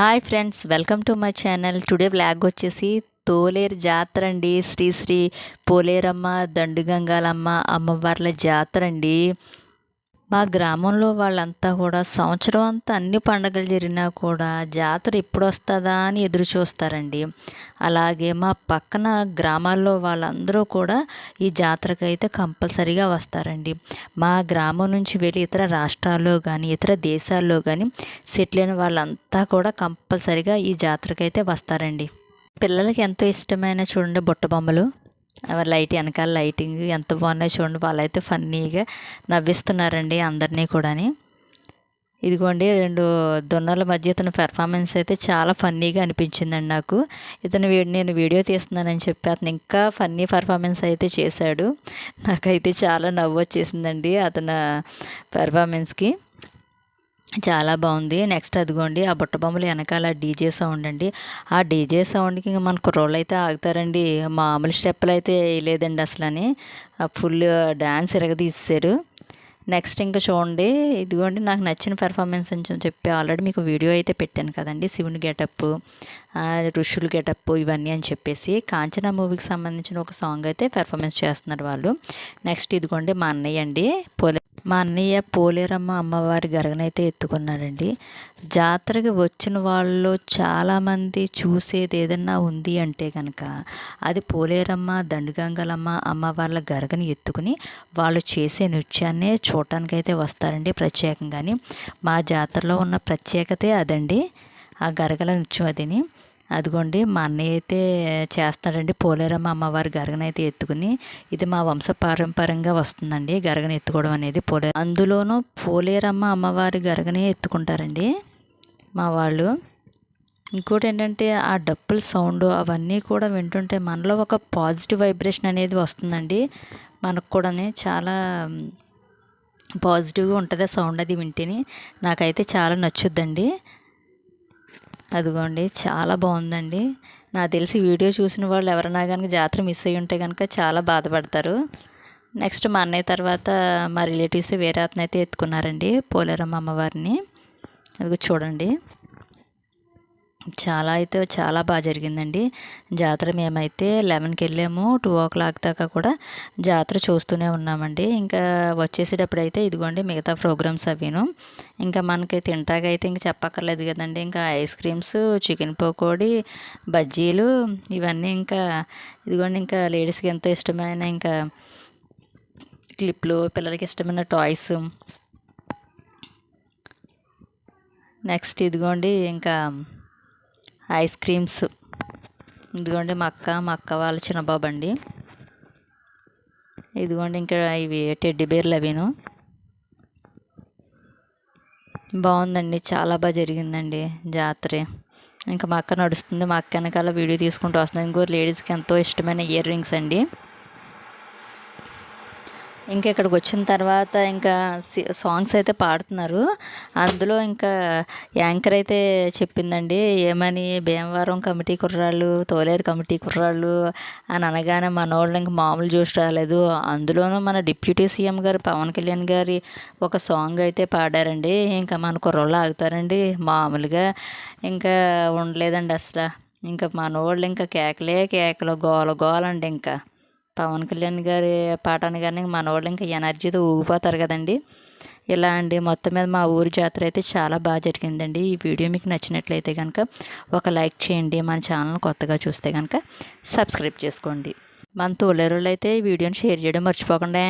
Hi friends welcome to my channel today vlog వచ్చేసి తోలేరు జాతర అండి. శ్రీ శ్రీ పోలేరమ్మ దండుగంగాలమ్మ అమ్మవార్ల జాతర అండి. మా గ్రామంలో వాళ్ళంతా కూడా సంవత్సరం అంతా అన్ని పండగలు జరిగినా కూడా జాతర ఎప్పుడు వస్తుందా అని ఎదురు చూస్తారండి. అలాగే మా పక్కన గ్రామాల్లో వాళ్ళందరూ కూడా ఈ జాతరకు అయితే కంపల్సరీగా వస్తారండి. మా గ్రామం నుంచి వెళ్ళి ఇతర రాష్ట్రాల్లో కానీ ఇతర దేశాల్లో కానీ సెటిల్ అయిన వాళ్ళంతా కూడా కంపల్సరీగా ఈ జాతరకు అయితే వస్తారండి. పిల్లలకి ఎంతో ఇష్టమైన చూడండి బుట్ట బొమ్మలు. లైట్ వెనకాల లైటింగ్ ఎంత బాగున్నాయో చూడండి. వాళ్ళైతే ఫన్నీగా నవ్విస్తున్నారండి అందరినీ కూడాని. ఇదిగోండి రెండు దున్నల మధ్య ఇతని పెర్ఫార్మెన్స్ అయితే చాలా ఫన్నీగా అనిపించిందండి నాకు. ఇతను నేను వీడియో తీస్తున్నానని చెప్పి అతను ఇంకా ఫన్నీ పర్ఫార్మెన్స్ అయితే చేశాడు. నాకైతే చాలా నవ్వు వచ్చేసిందండి అతను పెర్ఫార్మెన్స్కి చాలా బాగుంది. నెక్స్ట్ అదిగోండి ఆ బుట్ట బొమ్మలు వెనకాల డీజే సౌండ్ అండి. ఆ డీజే సౌండ్కి ఇంకా మన కుర్రోళ్ళు అయితే ఆగుతారండి. మామూలు స్టెప్పులు అయితే వేయలేదండి అసలు అని ఫుల్ డ్యాన్స్ ఇరగదీసారు నెక్స్ట్ ఇంకా చూడండి ఇదిగోండి నాకు నచ్చిన పెర్ఫార్మెన్స్ అని చెప్పి ఆల్రెడీ మీకు వీడియో అయితే పెట్టాను కదండి. శివుని గెటప్ ఋషులు గెటప్ ఇవన్నీ అని చెప్పేసి కాంచనా మూవీకి సంబంధించిన ఒక సాంగ్ అయితే పెర్ఫార్మెన్స్ చేస్తున్నారు వాళ్ళు. నెక్స్ట్ ఇదిగోండి మా అన్నయ్య అండి. పోలే మా అన్నయ్య పోలేరమ్మ అమ్మవారి గరగనైతే ఎత్తుకున్నాడండి. జాతరకి వచ్చిన వాళ్ళు చాలామంది చూసేది ఏదన్నా ఉంది అంటే కనుక అది పోలేరమ్మ దండుగంగలమ్మ అమ్మవార్ల గరగని ఎత్తుకుని వాళ్ళు చేసే నృత్యాన్నే చూడటానికైతే వస్తారండి ప్రత్యేకంగాని. మా జాతరలో ఉన్న ప్రత్యేకతే అదండి. ఆ గరగల నృత్యం అదిని. అదిగోండి మా అన్నయ్య అయితే చేస్తాడండి పోలేరమ్మ అమ్మవారి గరగనైతే ఎత్తుకుని ఇది మా వంశ పారంపర్యంగా వస్తుందండి గరగను ఎత్తుకోవడం అనేది పోలే. అందులోనూ పోలేరమ్మ అమ్మవారి గరగనే ఎత్తుకుంటారండి మా వాళ్ళు. ఇంకోటి ఏంటంటే ఆ డప్పుల సౌండ్ అవన్నీ కూడా వింటుంటే మనలో ఒక పాజిటివ్ వైబ్రేషన్ అనేది వస్తుందండి. మనకు కూడా చాలా పాజిటివ్గా ఉంటుంది ఆ సౌండ్ అది వింటేనే. నాకైతే చాలా నచ్చుద్దండి. అదిగోండి చాలా బాగుందండి. నాకు తెలిసి వీడియో చూసిన వాళ్ళు ఎవరైనా కనుక జాతర మిస్ అయ్యి ఉంటే కనుక చాలా బాధపడతారు. నెక్స్ట్ మా అన్నయ్య తర్వాత మా రిలేటివ్స్ వేరే అతను అయితే ఎత్తుకున్నారండి పోలేరమ్మ అమ్మవారిని. అది చూడండి. చాలా అయితే చాలా బాగా జరిగిందండి. జాతర మేమైతే లెవెన్కి వెళ్ళాము టూ ఓ క్లాక్ దాకా కూడా జాతర చూస్తూనే ఉన్నామండి. ఇంకా వచ్చేసేటప్పుడు అయితే ఇదిగోండి మిగతా ప్రోగ్రామ్స్ అవిను. ఇంకా మనకి తింటాకైతే ఇంకా చెప్పక్కర్లేదు కదండి. ఇంకా ఐస్ క్రీమ్స్ చికెన్ పకోడీ బజ్జీలు ఇవన్నీ ఇంకా ఇదిగోండి ఇంకా లేడీస్కి ఎంతో ఇష్టమైన ఇంకా క్లిప్లు పిల్లలకి ఇష్టమైన టాయ్స్. నెక్స్ట్ ఇదిగోండి ఇంకా ఐస్ క్రీమ్స్. ఇదిగోండి మా అక్క మా అక్క వాళ్ళ చిన్నబాబు అండి. ఇదిగోండి ఇంకా ఇవి టెడ్డి బేర్లు అవిను. బాగుందండి చాలా బాగా జరిగిందండి జాతర. ఇంకా మా అక్క నడుస్తుంది మా అక్క వెనకాల వీడియో తీసుకుంటూ వస్తుంది. ఇంకో లేడీస్కి ఎంతో ఇష్టమైన ఇయర్ రింగ్స్ అండి. ఇంకా ఇక్కడికి వచ్చిన తర్వాత ఇంకా సాంగ్స్ అయితే పాడుతున్నారు. అందులో ఇంకా యాంకర్ అయితే చెప్పిందండి ఏమని భీమవరం కమిటీ కుర్రాళ్ళు తోలేరు కమిటీ కుర్రాళ్ళు అని అనగానే మన వాళ్ళు ఇంకా మామూలు చూసి రాలేదు. అందులోనూ మన డిప్యూటీ సీఎం గారు పవన్ కళ్యాణ్ గారి ఒక సాంగ్ అయితే పాడారండి. ఇంకా మన కుర్రోళ్ళు ఆగుతారండి. మామూలుగా ఇంకా ఉండలేదండి అసలు. ఇంకా మనోళ్ళు ఇంకా కేకలే కేకలు గోల గోలండి ఇంకా. పవన్ కళ్యాణ్ గారి పాట అనగానే మనవాళ్ళు ఇంకా ఎనర్జీతో ఊగిపోతారు కదండి. ఇలా అండి మొత్తం మీద మా ఊరి జాతర అయితే చాలా బాగా జరిగిందండి. ఈ వీడియో మీకు నచ్చినట్లయితే కనుక ఒక లైక్ చేయండి మన ఛానల్ కొత్తగా చూస్తే కనుక సబ్స్క్రైబ్ చేసుకోండి. మన తోలేరులు అయితే ఈ వీడియోని షేర్ చేయడం మర్చిపోకుండా.